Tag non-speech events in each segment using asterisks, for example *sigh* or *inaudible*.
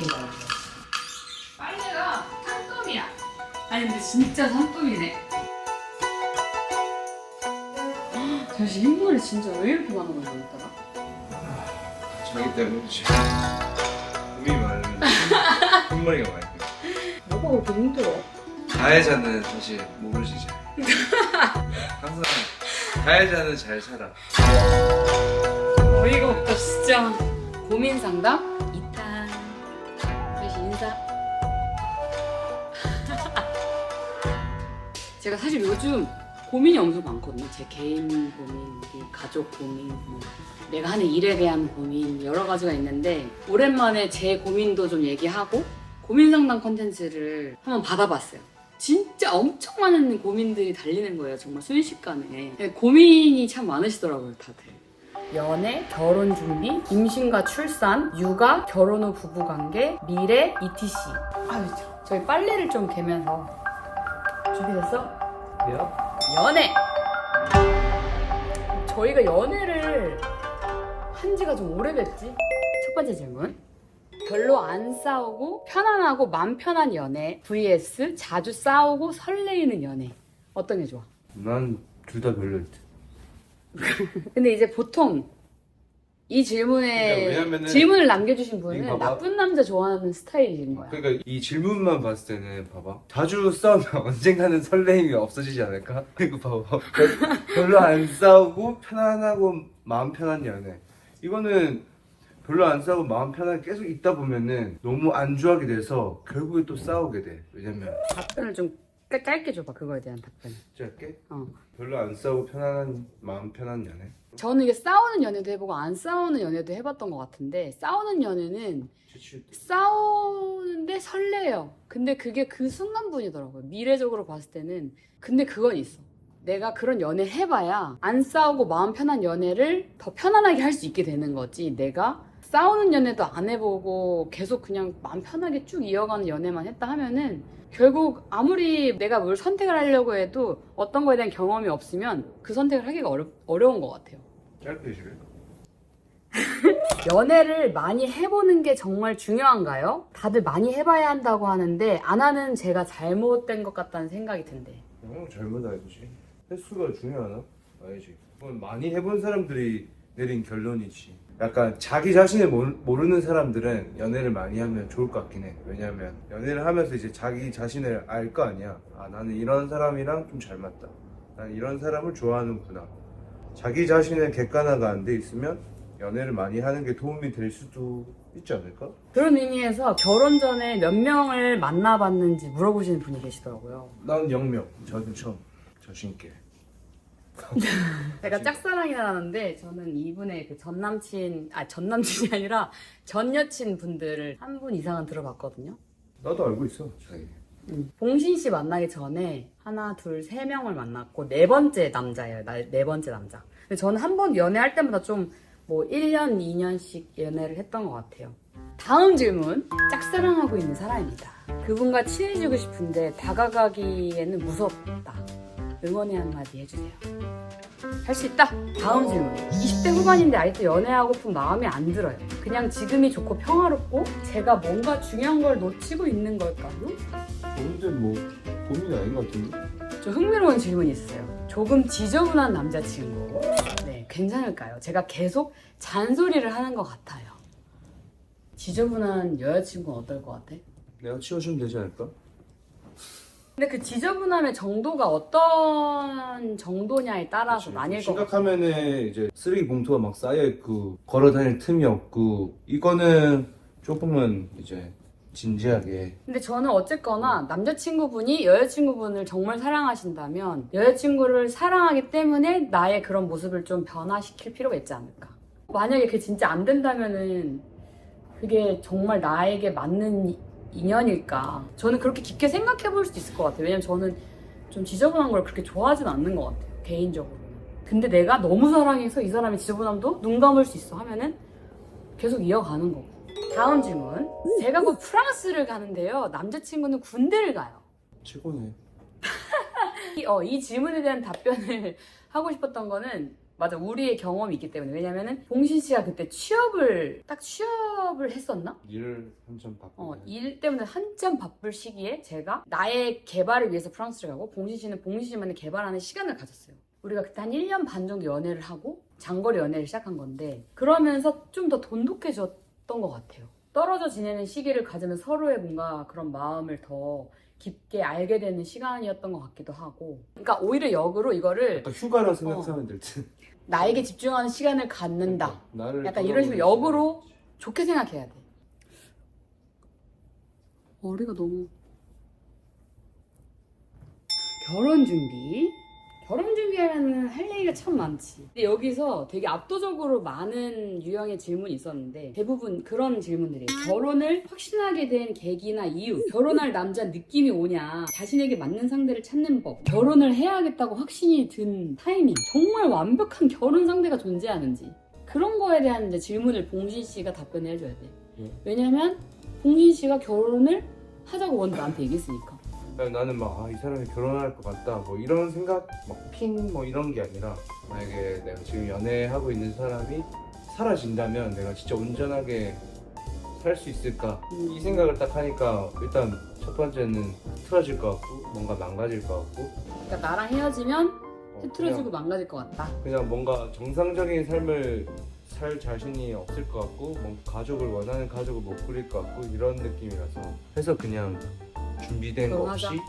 개발해요. 빨래가 산더미야. 아니 근데 진짜 산더미네. 사실 흰머리 진짜 왜 이렇게 많은 건지 모르겠더라. 자기 때문이지. 고민이 많으면 흰머리가 많이 나. 뭐가 그렇게 힘들어? 가해자는 사실 모르지 잘. 항상 가해자는 잘 살아. 어이가 없다 진짜. 고민 상담 제가 사실 요즘 고민이 엄청 많거든요. 제 개인 고민, 이 가족 고민, 뭐 내가 하는 일에 대한 고민 여러 가지가 있는데 오랜만에 제 고민도 좀 얘기하고 고민 상담 컨텐츠를 한번 받아봤어요. 진짜 엄청 많은 고민들이 달리는 거예요. 정말 순식간에 고민이 참 많으시더라고요, 다들. 연애, 결혼 준비, 임신과 출산, 육아, 결혼 후 부부관계, 미래, ETC. 아유, 저- 저희 빨래를 좀 개면서 준비됐어? 왜요? 연애. 저희가 연애를 한 지가 좀 오래됐지? 첫 번째 질문. 별로 안 싸우고 편안하고 맘 편한 연애 vs 자주 싸우고 설레이는 연애 어떤 게 좋아? 난 둘 다 별로일 듯. *laughs* 근데 이제 보통 이 질문에 그러니까 왜냐면은- 질문을 남겨주신 분은 이거 봐봐. 나쁜 남자 좋아하는 스타일인 거야. 그러니까 이 질문만 봤을 때는 봐봐 자주 싸우면 *laughs* 언젠가는 설레임이 없어지지 않을까? *laughs* 이거 봐봐 별- 별로 안 싸우고 편안하고 마음 편한 연애 이거는 별로 안 싸우고 마음 편하게 계속 있다 보면은 너무 안주하게 돼서 결국에 또 싸우게 돼 왜냐면 답변을 좀 짧- 짧게 줘봐 그거에 대한 답변. 짧게 어. 별로 안 싸우고 편안한 마음 편한 연애 저는 이게 싸우는 연애도 해보고 안 싸우는 연애도 해봤던 것 같은데 싸우는 연애는 지칠 때 싸우는데 설레요. 근데 그게 그 순간뿐이더라고요. 미래적으로 봤을 때는. 근데 그건 있어. 내가 그런 연애 해봐야 안 싸우고 마음 편한 연애를 더 편안하게 할 수 있게 되는 거지. 내가 싸우는 연애도 안 해보고 계속 그냥 마음 편하게 쭉 이어가는 연애만 했다 하면은 결국 아무리 내가 뭘 선택을 하려고 해도 어떤 거에 대한 경험이 없으면 그 선택을 하기가 어려, 어려운 것 같아요. 짧게 해줄래? *laughs* 연애를 많이 해보는 게 정말 중요한가요? 다들 많이 해봐야 한다고 하는데 안 하는 제가 잘못된 것 같다는 생각이 든대. 어, 잘못 알지 횟수가 중요하나? 아니지 그건 많이 해본 사람들이 내린 결론이지 약간 자기 자신을 모르, 모르는 사람들은 연애를 많이 하면 좋을 것 같긴 해. 왜냐면 연애를 하면서 이제 자기 자신을 알 거 아니야. 아 나는 이런 사람이랑 좀 잘 맞다. 난 이런 사람을 좋아하는구나. 자기 자신을 객관화가 안 돼 있으면 연애를 많이 하는 게 도움이 될 수도 있지 않을까? 그런 의미에서 결혼 전에 몇 명을 만나봤는지 물어보시는 분이 계시더라고요. 난 영명. 저는 처음. 자신있게 *laughs* 제가 짝사랑이라는데 저는 이분의 그 전남친, 아 전남친이 아니라 전 여친 분들을 한 분 이상은 들어봤거든요. 나도 알고 있어 자기 음. 봉신 씨 만나기 전에 하나, 둘, 세 명을 만났고 네 번째 남자예요. 나- 네 번째 남자. 근데 저는 한 번 연애할 때마다 좀 뭐 1년, 2년씩 연애를 했던 것 같아요. 다음 질문. 짝사랑하고 있는 사람입니다. 그분과 친해지고 싶은데 다가가기에는 무섭다. 응원의 한마디 해주세요. 할 수 있다. 다음 질문. 20대 후반인데 아직도 연애하고픈 마음이 안 들어요. 그냥 지금이 좋고 평화롭고 제가 뭔가 중요한 걸 놓치고 있는 걸까요? 근데 뭐 고민 아닌 것 같은데? 저 흥미로운 질문이 있어요. 조금 지저분한 남자친구. 네, 괜찮을까요? 제가 계속 잔소리를 하는 것 같아요. 지저분한 여자친구는 어떨 것 같아? 내가 치워주면 되지 않을까? 근데 그 지저분함의 정도가 어떤 정도냐에 따라서 나뉠 것 같아요. 심각하면은 이제 쓰레기 봉투가 막 쌓여 있고 걸어 다닐 틈이 없고 이거는 조금은 이제 진지하게 근데 저는 어쨌거나 남자친구분이 여자친구분을 정말 사랑하신다면 여자친구를 사랑하기 때문에 나의 그런 모습을 좀 변화시킬 필요가 있지 않을까. 만약에 그게 진짜 안 된다면은 그게 정말 나에게 맞는 이- 인연일까. 저는 그렇게 깊게 생각해 볼 수도 있을 것 같아요. 왜냐면 저는 좀 지저분한 걸 그렇게 좋아하진 않는 것 같아요. 개인적으로. 근데 내가 너무 사랑해서 이 사람의 지저분함도 눈 감을 수 있어 하면은 계속 이어가는 거고. 다음 질문. 제가 곧 프랑스를 가는데요. 남자친구는 군대를 가요. 최고네 *laughs* 이, 어, 이 질문에 대한 답변을 *laughs* 하고 싶었던 거는 맞아 우리의 경험이 있기 때문에 왜냐면은 봉신 씨가 그때 취업을 딱 취업을 했었나? 일을 한참 바쁘네. 어, 일 때문에 한참 바쁠 시기에 제가 나의 개발을 위해서 프랑스를 가고 봉신 씨는 봉신 씨만의 개발하는 시간을 가졌어요. 우리가 그때 한 1년 반 정도 연애를 하고 장거리 연애를 시작한 건데 그러면서 좀 더 돈독해졌던 것 같아요. 떨어져 지내는 시기를 가지면 서로의 뭔가 그런 마음을 더 깊게 알게 되는 시간이었던 것 같기도 하고 그러니까 오히려 역으로 이거를 약간 휴가라 생각하면 될 듯. 나에게 집중하는 시간을 갖는다. 나를 약간 이런 식으로 돌아보는 역으로 좋게 생각해야 돼. 머리가 너무 결혼 준비. 결혼 준비하면 할 얘기가 참 많지. 근데 여기서 되게 압도적으로 많은 유형의 질문이 있었는데 대부분 그런 질문들이에요. 결혼을 확신하게 된 계기나 이유, 결혼할 남자 느낌이 오냐, 자신에게 맞는 상대를 찾는 법, 결혼을 해야겠다고 확신이 든 타이밍, 정말 완벽한 결혼 상대가 존재하는지 그런 거에 대한 이제 질문을 봉신 씨가 답변을 해줘야 돼. 네. 왜냐면 봉신 씨가 결혼을 하자고 먼저 나한테 얘기했으니까. 나는 막이 사람이 결혼할 것 같다 뭐 이런 생각 막 핑 뭐 이런 게 아니라 만약에 내가 지금 연애하고 있는 사람이 사라진다면 내가 진짜 온전하게 살 수 있을까 음. 이 생각을 딱 하니까 일단 첫 번째는 틀어질 것 같고 뭔가 망가질 것 같고 그러니까 나랑 헤어지면 어, 흐트러지고 망가질 것 같다. 그냥, 그냥 뭔가 정상적인 삶을 살 자신이 없을 것 같고 뭔가 가족을 원하는 가족을 못 꾸릴 것 같고 이런 느낌이라서 해서 그냥 준비된 거 결혼하자. 없이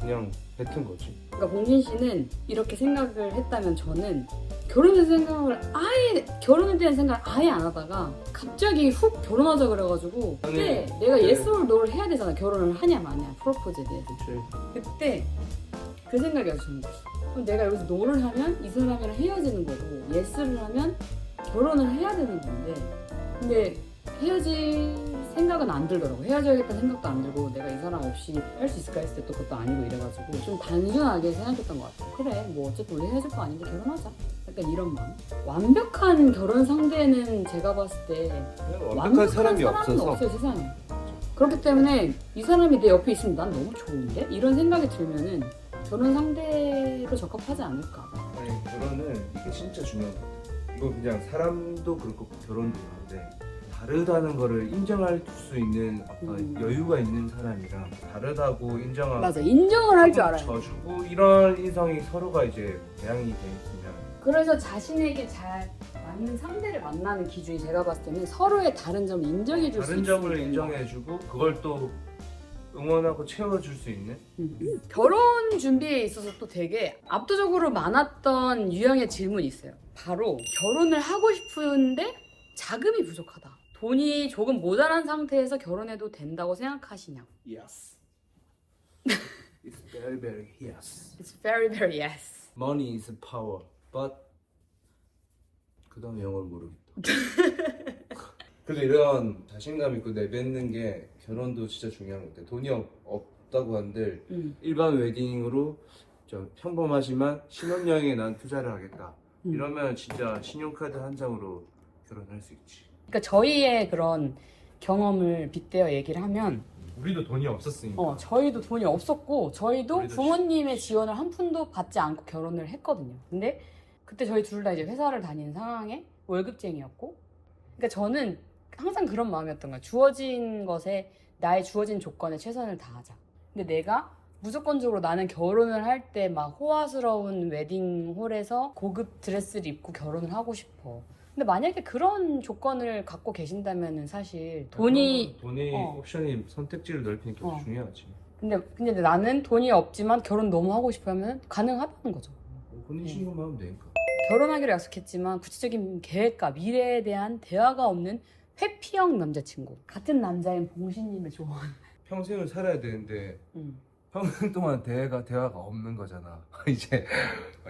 그냥 뱉은 거지 그러니까 봉신 씨는 이렇게 생각을 했다면 저는 결혼에 대한 생각을 아예 결혼에 대한 생각을 아예 안 하다가 갑자기 훅 결혼하자 그래가지고 그때 아니, 내가 네. 예스 or 노를 해야 되잖아 결혼을 하냐 마냐 프로포즈에 대해서 그치 그때 그 생각이 아주 드는 거지 그럼 내가 여기서 노를 하면 이 사람이랑 헤어지는 거고 예스를 하면 결혼을 해야 되는 건데 근데 헤어질 생각은 안 들더라고. 헤어져야겠다는 생각도 안 들고 내가 이 사람 없이 할 수 있을까 했을 때 또 그것도 아니고 이래가지고 좀 단순하게 생각했던 것 같아 그래 뭐 어쨌든 우리 헤어질 거 아닌데 결혼하자. 약간 이런 마음. 완벽한 결혼 상대는 제가 봤을 때 그냥 완벽한 사람이 사람은 없어서 없어요 세상에. 그렇기 때문에 이 사람이 내 옆에 있으면 난 너무 좋은데? 이런 생각이 들면은 결혼 상대로 적합하지 않을까? 아니 결혼은 이게 진짜 중요한 거 같아 이거 그냥 사람도 그렇고 결혼도 그런데 다르다는 거를 인정할 수 있는 어떤 음. 여유가 있는 사람이랑 다르다고 인정하고 맞아 인정을 할 줄 알아요 져주고 이런 인성이 서로가 이제 배양이 돼 있으면 그래서 자신에게 잘 맞는 상대를 만나는 기준이 제가 봤을 때는 서로의 다른 점을 인정해 줄 수 다른 있는 점을 거예요. 인정해주고 그걸 또 응원하고 채워줄 수 있는 음. 결혼 준비에 있어서 또 되게 압도적으로 많았던 유형의 질문이 있어요. 바로 결혼을 하고 싶은데 자금이 부족하다. 돈이 조금 모자란 상태에서 결혼해도 된다고 생각하시냐? Yes *laughs* It's very very yes It's very very yes. Money is power but 그 다음에 영어를 모르겠다 *laughs* 그래도 이런 자신감 있고 내뱉는 게 결혼도 진짜 중요한 것 같아 돈이 없, 없다고 한들 음. 일반 웨딩으로 좀 평범하지만 신혼여행에 난 투자를 하겠다 음. 이러면 진짜 신용카드 한 장으로 결혼할 수 있지 그러니까 저희의 그런 경험을 빗대어 얘기를 하면 우리도 돈이 없었으니까 어, 저희도 돈이 없었고 저희도 부모님의 지원을 한 푼도 받지 않고 결혼을 했거든요. 근데 그때 저희 둘 다 이제 회사를 다니는 상황에 월급쟁이였고 그러니까 저는 항상 그런 마음이었던 거야. 주어진 것에 나의 주어진 조건에 최선을 다하자. 근데 내가 무조건적으로 나는 결혼을 할 때 막 호화스러운 웨딩홀에서 고급 드레스를 입고 결혼을 하고 싶어. 근데 만약에 그런 조건을 갖고 계신다면은 사실 돈이 돈이 어. 옵션이 선택지를 넓히는 게 어. 중요하지 근데 근데 나는 돈이 없지만 결혼 너무 하고 싶으면 가능하다는 거죠. 혼인 신고만 하면 되니까 결혼하기로 약속했지만 구체적인 계획과 미래에 대한 대화가 없는 회피형 남자친구. 같은 남자인 봉신님의 조언. 평생을 살아야 되는데 음. 평생 동안 대화가 대화가 없는 거잖아. *laughs* 이제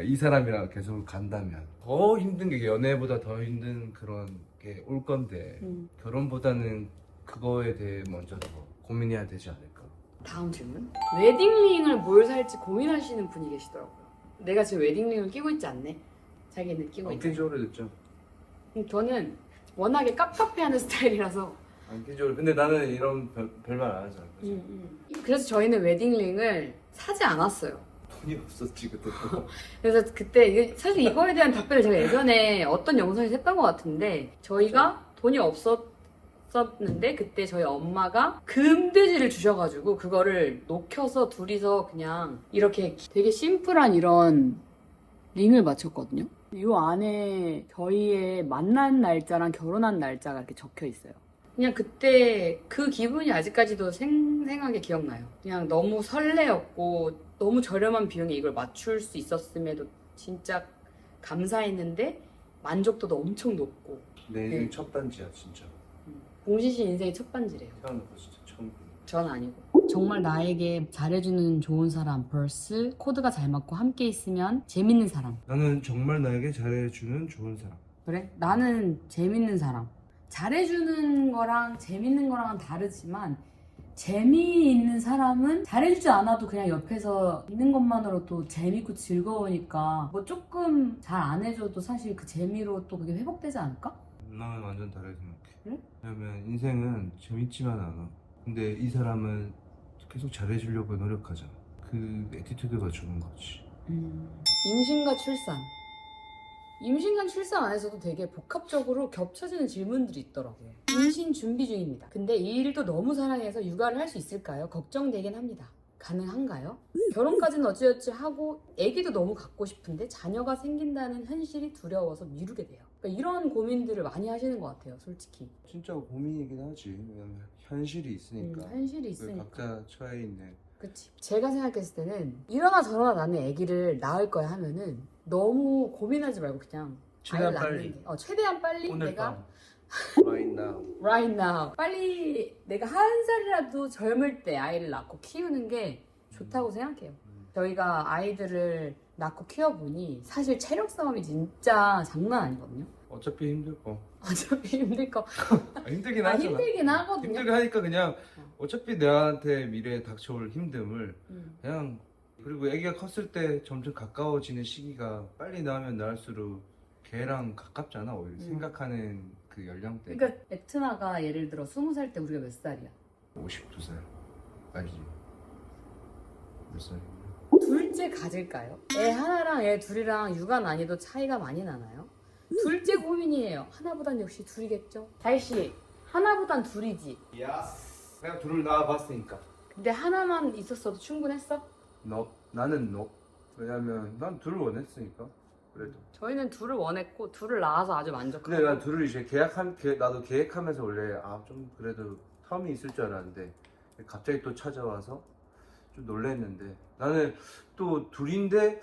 이 사람이랑 계속 간다면 더 힘든 게 연애보다 더 힘든 그런 게 올 건데 음. 결혼보다는 그거에 대해 먼저 더 고민해야 되지 않을까. 다음 질문. 웨딩링을 뭘 살지 고민하시는 분이 계시더라고요. 내가 지금 웨딩링을 끼고 있지 않네. 자기는 끼고 있지. 안낀 지 오래됐죠. 음, 저는 워낙에 깝깝해하는 *laughs* 스타일이라서. 안낀 지 오래. 근데 나는 이런 별, 별말 안 하잖아. 음, 음. 그래서 저희는 웨딩링을 사지 않았어요. 돈이 없었지 그때 또. *laughs* 그래서 그때 이게 사실 이거에 대한 답변을 제가 예전에 어떤 영상에서 했던 것 같은데 저희가 돈이 없었었는데 그때 저희 엄마가 금돼지를 주셔가지고 그거를 녹여서 둘이서 그냥 이렇게 되게 심플한 이런 링을 맞췄거든요. 이 안에 저희의 만난 날짜랑 결혼한 날짜가 이렇게 적혀 있어요. 그냥 그때 그 기분이 아직까지도 생생하게 기억나요. 그냥 너무 설레었고 너무 저렴한 비용에 이걸 맞출 수 있었음에도 진짜 감사했는데 만족도도 엄청 높고 내 인생 네. 첫 반지야 진짜. 공신 씨 인생의 첫 반지래요. 태어나서 진짜 처음. 보는 전 아니고. 정말 나에게 잘해주는 좋은 사람, 벌스, 코드가 잘 맞고 함께 있으면 재밌는 사람. 나는 정말 나에게 잘해주는 좋은 사람. 그래? 나는 재밌는 사람. 잘해주는 거랑 재밌는 거랑은 다르지만 재미있는 사람은 잘해주지 않아도 그냥 옆에서 있는 것만으로도 재밌고 즐거우니까 뭐 조금 잘 안 해줘도 사실 그 재미로 또 그게 회복되지 않을까? 나는 완전 다르게 생각해. 그래? 왜냐면 인생은 재밌지만 않아. 근데 이 사람은 계속 잘해주려고 노력하잖아. 그 에티튜드가 좋은 거지. 임신과 출산. 임신과 출산 안에서도 되게 복합적으로 겹쳐지는 질문들이 있더라고요. 임신 준비 중입니다. 근데 이 일도 너무 사랑해서 육아를 할 수 있을까요? 걱정되긴 합니다. 가능한가요? 결혼까지는 어찌어찌 하고 아기도 너무 갖고 싶은데 자녀가 생긴다는 현실이 두려워서 미루게 돼요. 그러니까 이런 고민들을 많이 하시는 것 같아요, 솔직히. 진짜 고민이긴 하지. 왜냐면 현실이 있으니까. 음, 현실이 그 있으니까. 각자 처해 있는. 그치. 제가 생각했을 때는 이러나 저러나 나는 아기를 낳을 거야 하면은 너무 고민하지 말고 그냥 최대한 아이를 낳는 빨리. 게- 어, 최대한 빨리 오늘 내가 밤. *laughs* Right now. right now 빨리 내가 한 살이라도 젊을 때 아이를 낳고 키우는 게 좋다고 생각해요. 음. 저희가 아이들을 낳고 키워보니 사실 체력 싸움이 진짜 장난 아니거든요. 어차피 힘들 거. *laughs* 어차피 힘들 거. 아, 힘들긴 아, 하잖아. 힘들긴 하거든요. 힘들게 하니까 그냥 어차피 내한테 미래에 닥쳐올 힘듦을 음. 그냥 그리고 아기가 컸을 때 점점 가까워지는 시기가 빨리 나으면 나을수록 걔랑 가깝잖아 오히려 음. 생각하는 그 연령대 그러니까 에트나가 예를 들어 20살 때 우리가 몇 살이야? 52살 알지? 몇 살이야? 둘째 가질까요? 애 하나랑 애 둘이랑 육아 난이도 차이가 많이 나나요? 둘째 고민이에요. 하나보단 역시 둘이겠죠? 다이씨 하나보단 둘이지. 야스 내가 둘을 낳아봤으니까 근데 하나만 있었어도 충분했어? 너 나는 너. 왜냐면 난 둘을 원했으니까 그래도. 저희는 둘을 원했고 둘을 낳아서 아주 만족하고. 근데 난 둘을 이제 계약한 계, 나도 계획하면서 원래 아 좀 그래도 텀이 있을 줄 알았는데 갑자기 또 찾아와서 좀 놀랬는데. 나는 또 둘인데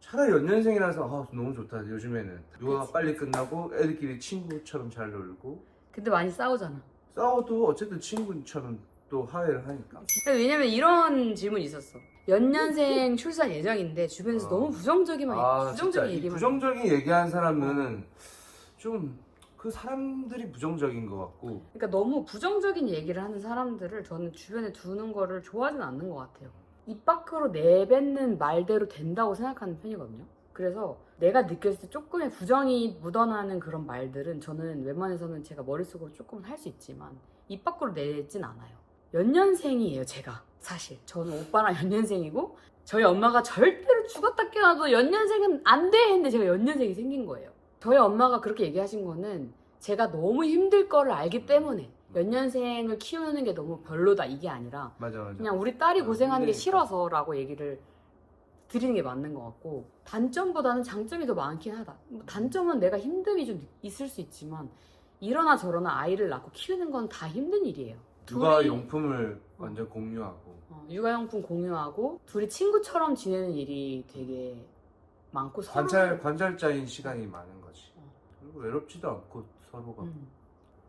차라리 연년생이라서 아 너무 좋다. 요즘에는. 누가 그치. 빨리 끝나고 애들끼리 친구처럼 잘 놀고. 근데 많이 싸우잖아. 싸워도 어쨌든 친구처럼 또 화해를 하니까 근데 왜냐면 이런 질문이 있었어. 연년생 출산 예정인데 주변에서 어. 너무 부정적이만 아 진짜 부정적인 이 얘기만 부정적인 얘기한 사람은 좀 그 사람들이 부정적인 것 같고 그러니까 너무 부정적인 얘기를 하는 사람들을 저는 주변에 두는 거를 좋아하진 않는 것 같아요. 입 밖으로 내뱉는 말대로 된다고 생각하는 편이거든요. 그래서 내가 느꼈을 때 조금의 부정이 묻어나는 그런 말들은 저는 웬만해서는 제가 머릿속으로 조금은 할수 있지만 입 밖으로 내진 않아요. 연년생이에요, 제가. 사실. 저는 오빠랑 *laughs* 연년생이고 저희 엄마가 절대로 죽었다 깨어나도 연년생은 안 돼! 했는데 제가 연년생이 생긴 거예요. 저희 엄마가 그렇게 얘기하신 거는 제가 너무 힘들 거를 알기 때문에 연년생을 키우는 게 너무 별로다 이게 아니라 맞아 맞아 그냥 우리 딸이 아, 고생하는 게. 싫어서라고 얘기를 드리는 게 맞는 것 같고 단점보다는 장점이 더 많긴 하다. 뭐 단점은 내가 힘듦이 좀 있을 수 있지만 이러나 저러나 아이를 낳고 키우는 건 다 힘든 일이에요. 누가 둘이- 용품을 완전 공유하고 어, 육아용품 공유하고 둘이 친구처럼 지내는 일이 되게 많고 서로 관찰 관찰자인 시간이 많은 거지. 어. 그리고 외롭지도 않고 서로가 음.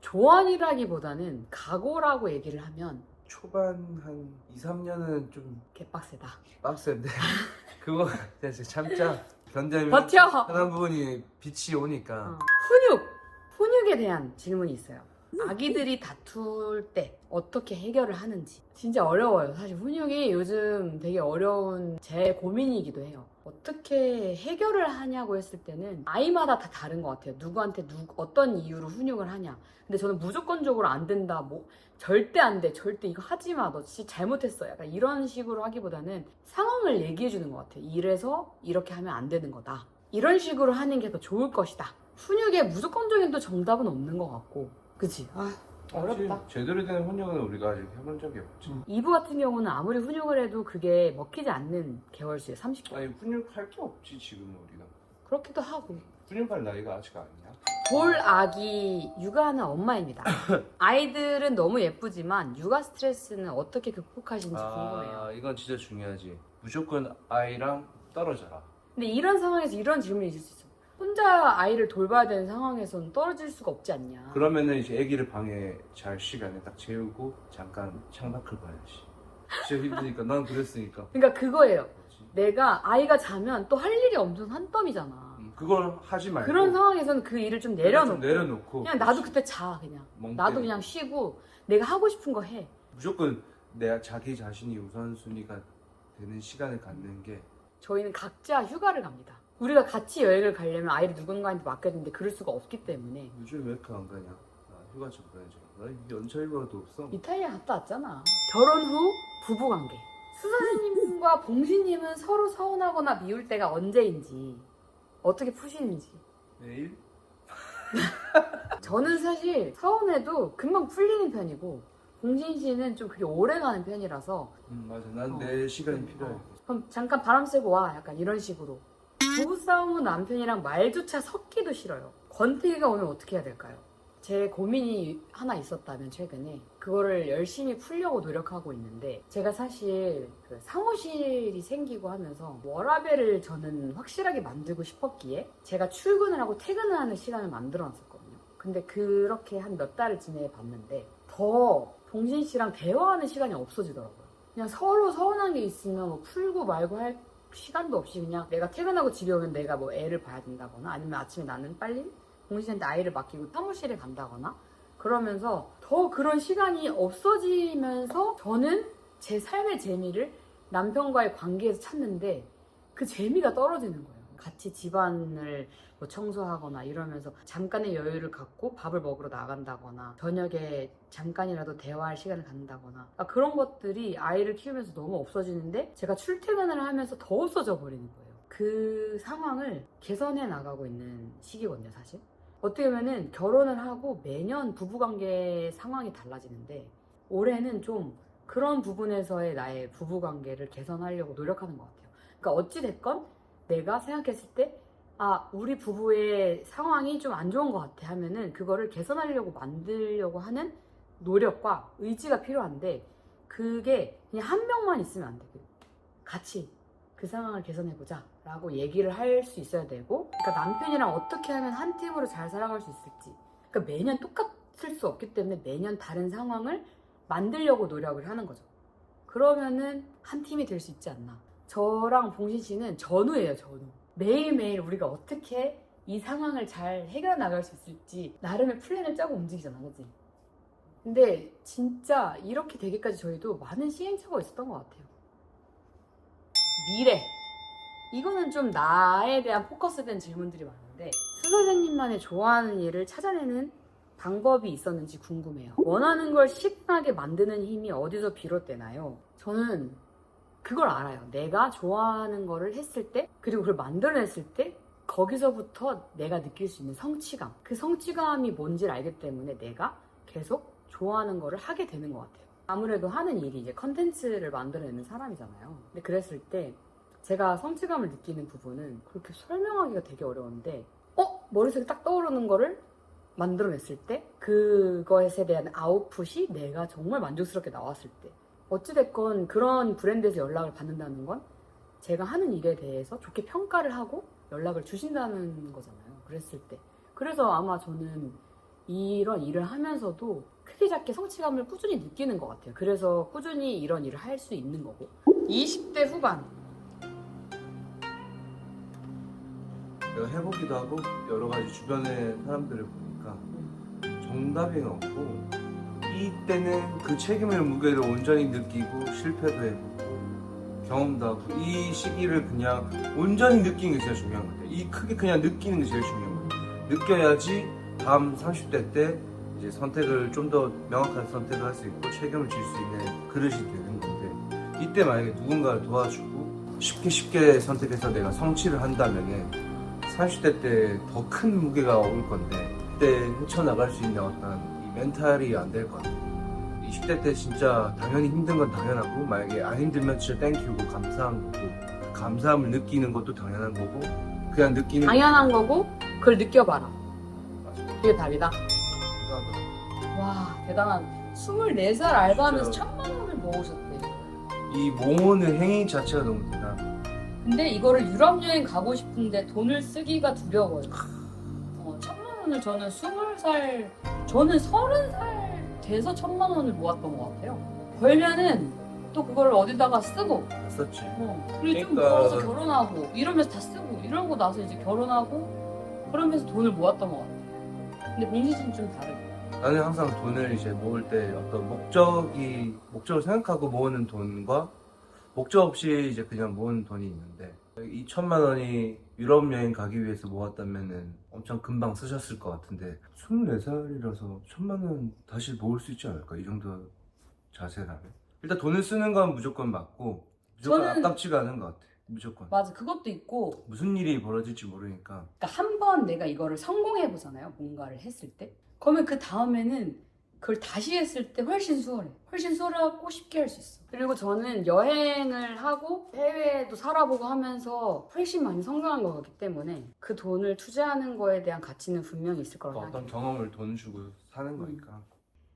조언이라기보다는 각오라고 얘기를 하면 초반 한 2, 3년은 좀 개빡세다. 빡센데 *laughs* 그거 그냥 진짜 참자 견디면 버텨! 하는 부분이 빛이 오니까 어. 훈육! 훈육에 대한 질문이 있어요. 아기들이 다툴 때 어떻게 해결을 하는지 진짜 어려워요. 사실 훈육이 요즘 되게 어려운 제 고민이기도 해요. 어떻게 해결을 하냐고 했을 때는 아이마다 다 다른 것 같아요. 누구한테 누, 어떤 이유로 훈육을 하냐. 근데 저는 무조건적으로 안 된다. 뭐 절대 안 돼. 절대 이거 하지 마. 너 진짜 잘못했어. 약간 이런 식으로 하기보다는 상황을 얘기해 주는 것 같아요. 이래서 이렇게 하면 안 되는 거다. 이런 식으로 하는 게 더 좋을 것이다. 훈육에 무조건적인 또 정답은 없는 것 같고. 그치? 아, 어렵다. 사실 제대로 된 훈육은 우리가 아직 해본 적이 없지. 이부 같은 경우는 아무리 훈육을 해도 그게 먹히지 않는 개월수에 30개월. 아니 훈육할 게 없지 지금은 우리가. 그렇기도 하고. 훈육할 나이가 아직 아니야. 볼 아기 육아하는 엄마입니다. *coughs* 아이들은 너무 예쁘지만 육아 스트레스는 어떻게 극복하시는지 궁금해요. 아 이건 진짜 중요하지. 무조건 아이랑 떨어져라. 근데 이런 상황에서 이런 질문이 있을 수 있어. 혼자 아이를 돌봐야 되는 상황에서는 떨어질 수가 없지 않냐. 그러면은 이제 아기를 방에 잘 시간에 딱 재우고 잠깐 창밖을 봐야지. 진짜 힘드니까 난 그랬으니까. 그러니까 그거예요. 그렇지. 내가 아이가 자면 또 할 일이 엄청 한덤이잖아. 음, 그걸 하지 말고 그런 상황에서는 그 일을 좀좀 내려놓고 내려놓고 그냥 나도 그때 자 그냥 멍 나도 때리고. 그냥 쉬고 내가 하고 싶은 거 해. 무조건 내가 자기 자신이 우선순위가 되는 시간을 갖는 게 저희는 각자 휴가를 갑니다. 우리가 같이 여행을 가려면 아이를 누군가한테 맡겨야 되는데 그럴 수가 없기 때문에 요즘 왜 이렇게 안 가냐? 나 휴가 좀 가야지. 나 연차 휴가도 없어. 이탈리아 갔다 왔잖아. 결혼 후 부부 관계. 수선생님과 *laughs* 봉신님은 서로 서운하거나 미울 때가 언제인지 어떻게 푸시는지. 내일? *laughs* 저는 사실 서운해도 금방 풀리는 편이고 봉신 씨는 좀 그게 오래 가는 편이라서 음 맞아. 난 어. 내 시간이 필요해. 어. 그럼 잠깐 바람 쐬고 와 약간 이런 식으로 부부싸움 후 남편이랑 말조차 섞기도 싫어요. 권태기가 오면 어떻게 해야 될까요? 제 고민이 하나 있었다면 최근에 그거를 열심히 풀려고 노력하고 있는데 제가 사실 그 사무실이 생기고 하면서 워라벨을 저는 확실하게 만들고 싶었기에 제가 출근을 하고 퇴근을 하는 시간을 만들어 놨었거든요. 근데 그렇게 한 몇 달을 지내봤는데 더 동진 씨랑 대화하는 시간이 없어지더라고요. 그냥 서로 서운한 게 있으면 뭐 풀고 말고 할 시간도 없이 그냥 내가 퇴근하고 집에 오면 내가 뭐 애를 봐야 된다거나 아니면 아침에 나는 빨리 공신한테 아이를 맡기고 사무실에 간다거나 그러면서 더 그런 시간이 없어지면서 저는 제 삶의 재미를 남편과의 관계에서 찾는데 그 재미가 떨어지는 거예요. 같이 집안을 뭐 청소하거나 이러면서 잠깐의 여유를 갖고 밥을 먹으러 나간다거나 저녁에 잠깐이라도 대화할 시간을 갖는다거나 아, 그런 것들이 아이를 키우면서 너무 없어지는데 제가 출퇴근을 하면서 더 없어져 버리는 거예요. 그 상황을 개선해 나가고 있는 시기거든요, 사실. 어떻게 보면은 결혼을 하고 매년 부부관계 상황이 달라지는데 올해는 좀 그런 부분에서의 나의 부부관계를 개선하려고 노력하는 것 같아요. 그러니까 어찌됐건 내가 생각했을 때 아, 우리 부부의 상황이 좀 안 좋은 것 같아 하면은 그거를 개선하려고 만들려고 하는 노력과 의지가 필요한데 그게 그냥 한 명만 있으면 안 돼. 같이 그 상황을 개선해보자 라고 얘기를 할 수 있어야 되고 그러니까 남편이랑 어떻게 하면 한 팀으로 잘 살아갈 수 있을지 그러니까 매년 똑같을 수 없기 때문에 매년 다른 상황을 만들려고 노력을 하는 거죠. 그러면은 한 팀이 될 수 있지 않나. 저랑 봉신 씨는 전우예요, 전우. 매일매일 우리가 어떻게 이 상황을 잘 해결해 나갈 수 있을지 나름의 플랜을 짜고 움직이잖아, 그지? 근데 진짜 이렇게 되기까지 저희도 많은 시행착오가 있었던 것 같아요. 미래. 이거는 좀 나에 대한 포커스된 질문들이 많은데 수사장님만의 좋아하는 일을 찾아내는 방법이 있었는지 궁금해요. 원하는 걸 실행하게 만드는 힘이 어디서 비롯되나요? 저는 그걸 알아요. 내가 좋아하는 거를 했을 때, 그리고 그걸 만들어냈을 때, 거기서부터 내가 느낄 수 있는 성취감. 그 성취감이 뭔지를 알기 때문에 내가 계속 좋아하는 거를 하게 되는 것 같아요. 아무래도 하는 일이 이제 컨텐츠를 만들어내는 사람이잖아요. 근데 그랬을 때, 제가 성취감을 느끼는 부분은 그렇게 설명하기가 되게 어려운데, 어? 머릿속에 딱 떠오르는 거를 만들어냈을 때 그것에 대한 아웃풋이 내가 정말 만족스럽게 나왔을 때 어찌됐건 그런 브랜드에서 연락을 받는다는 건 제가 하는 일에 대해서 좋게 평가를 하고 연락을 주신다는 거잖아요. 그랬을 때. 그래서 아마 저는 이런 일을 하면서도 크게 작게 성취감을 꾸준히 느끼는 것 같아요. 그래서 꾸준히 이런 일을 할 수 있는 거고. 20대 후반. 내가 해보기도 하고 여러 가지 주변의 사람들을 보니까 정답이 없고 이때는 그 책임의 무게를 온전히 느끼고 실패도 해보고 경험도 하고 이 시기를 그냥 온전히 느끼는 게 제일 중요한 것 같아요. 이 크게 그냥 느끼는 게 제일 중요한 것 같아요. 느껴야지 다음 30대 때 이제 선택을 좀 더 명확한 선택을 할 수 있고 책임을 질 수 있는 그릇이 되는 건데 이때 만약에 누군가를 도와주고 쉽게 쉽게 선택해서 내가 성취를 한다면은 30대 때 더 큰 무게가 올 건데 그때 헤쳐나갈 수 있는 어떤 이 멘탈이 안 될 것 같아요 20대 때 진짜 당연히 힘든 건 당연하고 만약에 안 힘들면 진짜 땡큐고 감사한 거고 그 감사함을 느끼는 것도 당연한 거고 그냥 느끼는 당연한 거고 그걸 느껴봐라. 그게 답이다. 감사하다. 와 대단한. 24살 알바하면서 진짜. 천만 원을 모으셨대. 이 모으는 행위 자체가 너무 대단 근데 이거를 유럽 여행 가고 싶은데 돈을 쓰기가 두려워요. 원을 저는 20살, 저는 30살 돼서 천만 원을 모았던 것 같아요. 벌면은 또 그걸 어디다가 쓰고, 썼지 어, 그리고 좀 그러니까- 벌어서 결혼하고, 이러면서 다 쓰고, 이러고 나서 이제 결혼하고, 그러면서 돈을 모았던 것 같아요. 근데 봉지 씨는 좀 다르고. 나는 항상 돈을 이제 모을 때 어떤 목적이 목적을 생각하고 모으는 돈과 목적 없이 이제 그냥 모으는 돈이 있는데 이 천만 원이 유럽 여행 가기 위해서 모았다면은 엄청 금방 쓰셨을 것 같은데 24살이라서 천만 원 다시 모을 수 있지 않을까 이 정도 자세라면 일단 돈을 쓰는 건 무조건 맞고 무조건 저는- 아깝지가 않은 것 같아 무조건 맞아, 그것도 있고, 무슨 일이 벌어질지 모르니까 그러니까 한 번 내가 이거를 성공해 보잖아요. 뭔가를 했을 때. 그러면 그 다음에는 그걸 다시 했을 때 훨씬 수월해. 훨씬 수월하고 쉽게 할 수 있어. 그리고 저는 여행을 하고 해외에도 살아보고 하면서 훨씬 많이 성장한 것 같기 때문에 그 돈을 투자하는 거에 대한 가치는 분명히 있을 거라고 그 어떤 생각해요. 경험을 돈 주고 사는 거니까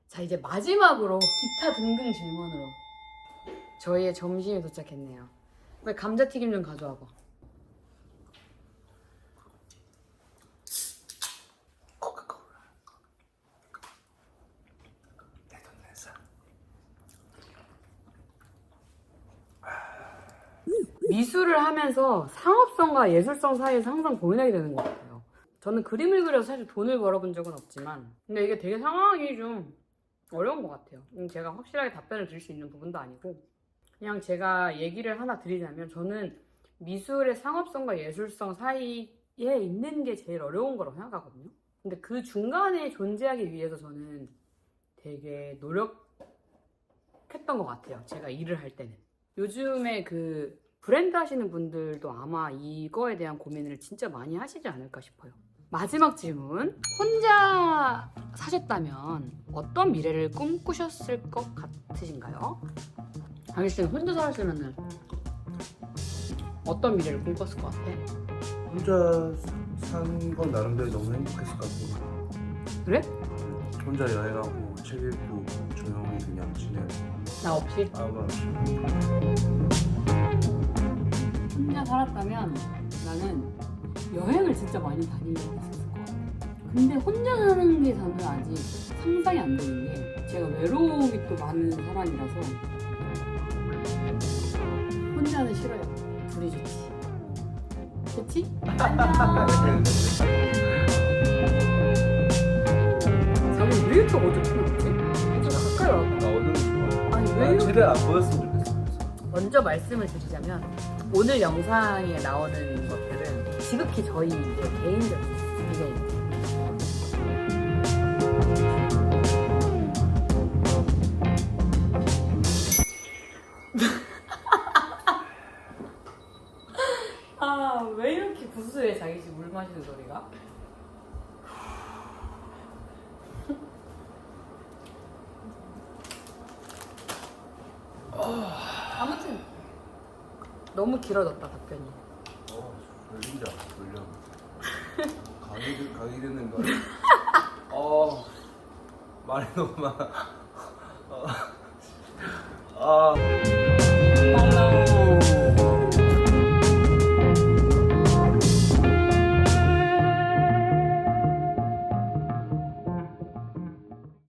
자 이제 마지막으로 기타 등등 질문으로 저희의 점심이 도착했네요. 왜 감자튀김 좀 가져와봐. 코카콜라 내돈 내산 미술을 하면서 상업성과 예술성 사이에서 항상 고민하게 되는 것 같아요. 저는 그림을 그려서 사실 돈을 벌어본 적은 없지만, 근데 이게 되게 상황이 좀 어려운 것 같아요. 음, 제가 확실하게 답변을 드릴 수 있는 부분도 아니고, 그냥 제가 얘기를 하나 드리자면, 저는 미술의 상업성과 예술성 사이에 있는 게 제일 어려운 거라고 생각하거든요. 근데 그 중간에 존재하기 위해서 저는 되게 노력했던 것 같아요. 제가 일을 할 때는. 요즘에 그 브랜드 하시는 분들도 아마 이거에 대한 고민을 진짜 많이 하시지 않을까 싶어요. 마지막 질문. 혼자 사셨다면 어떤 미래를 꿈꾸셨을 것 같으신가요? 강희 씨는 혼자 살았으면 어떤 미래를 꿈꿨을 것 같아? 혼자 산 건 나름대로 너무 행복했을 것 같고 그래? 혼자 여행하고 책 읽고 조용히 그냥 지내고 나 없이? 아무 말 없이 혼자 살았다면 나는 여행을 진짜 많이 다니려고 했었을 것 같아. 근데 혼자 사는 게 저는 아직 상상이 안 되는 게 제가 외로움이 또 많은 사람이라서 혼자는 싫어요. 둘이 좋지. 그치? 안녕. *laughs* 자기 왜 이렇게 어둡지? 좀 가까이 와봐. 나 어두운 거 좋아 아니 왜 이렇게 최대한 안 보였으면 좋겠어 먼저 말씀을 드리자면 오늘 영상에 나오는 것들은 지극히 저희 개인적인 의견입니다. *laughs* 아, 왜 이렇게 구수해, 자기 집 물 마시는 소리가? 너무 길어졌다 답변이. 어 졸린다 졸려 강의, 듣- 강의 듣는 거야 *laughs* 어 말이 너무 많아 어. 아